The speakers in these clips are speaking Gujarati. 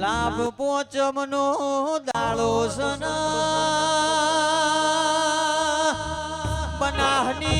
લાભ પોચમનો દાળો સના. બનાહની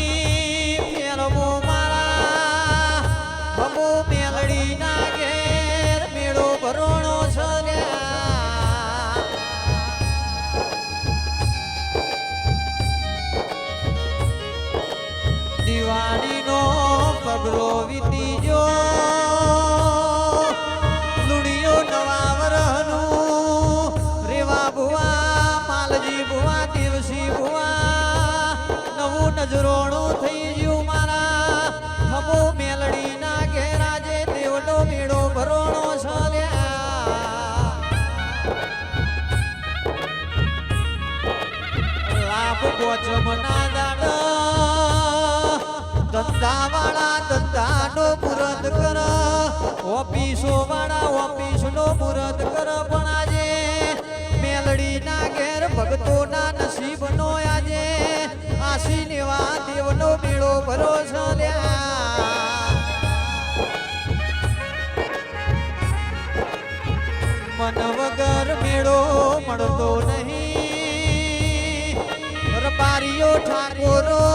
વચમના કર. ઓફિસો વાળા ઓફિસનો મુરત કર. પણ આજે મેલડીના દેવનો મેળો ભરો છલ્યા મન વગર મેળો મળતો નહીં. হারিও ঠাকুর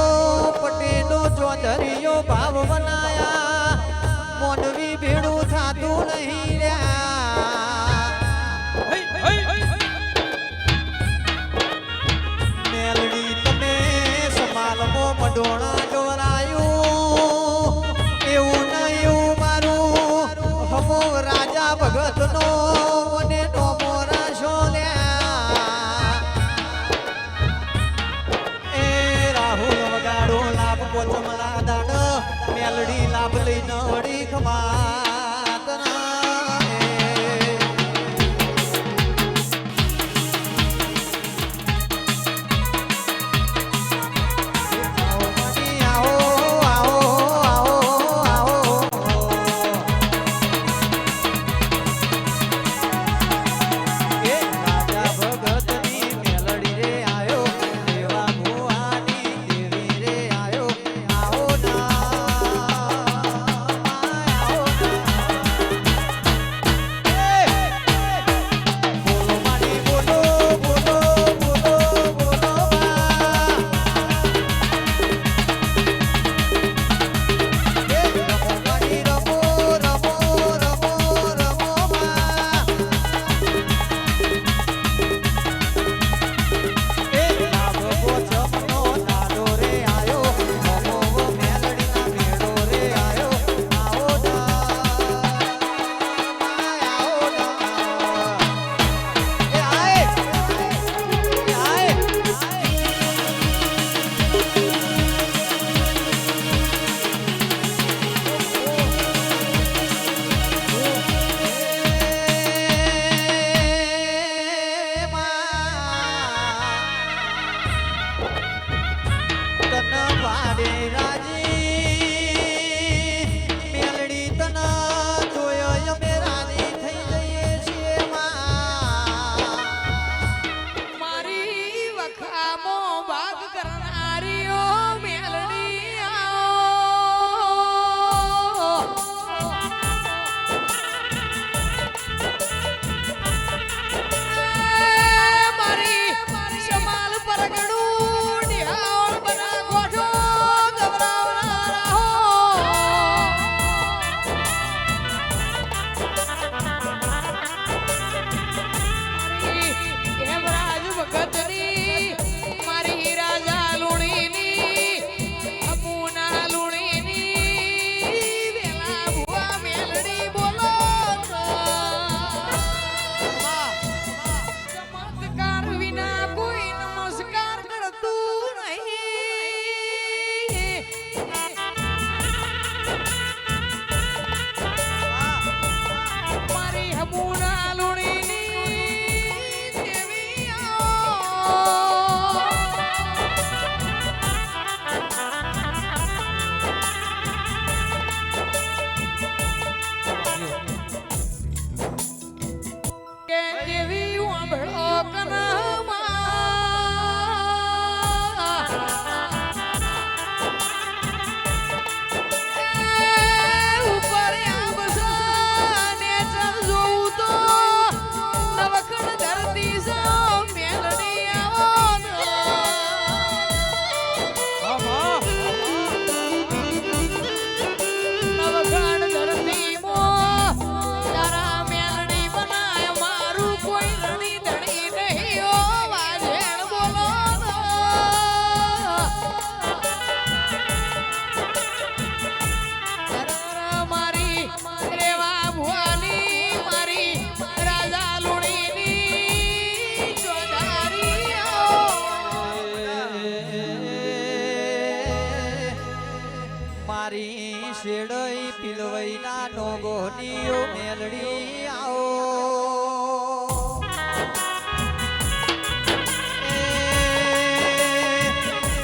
શેડઈ પિલવઈના નોગોનીઓ મેલડી આવો.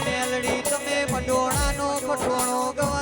મેલડી તમે મંડોળાનો પટોણો ગો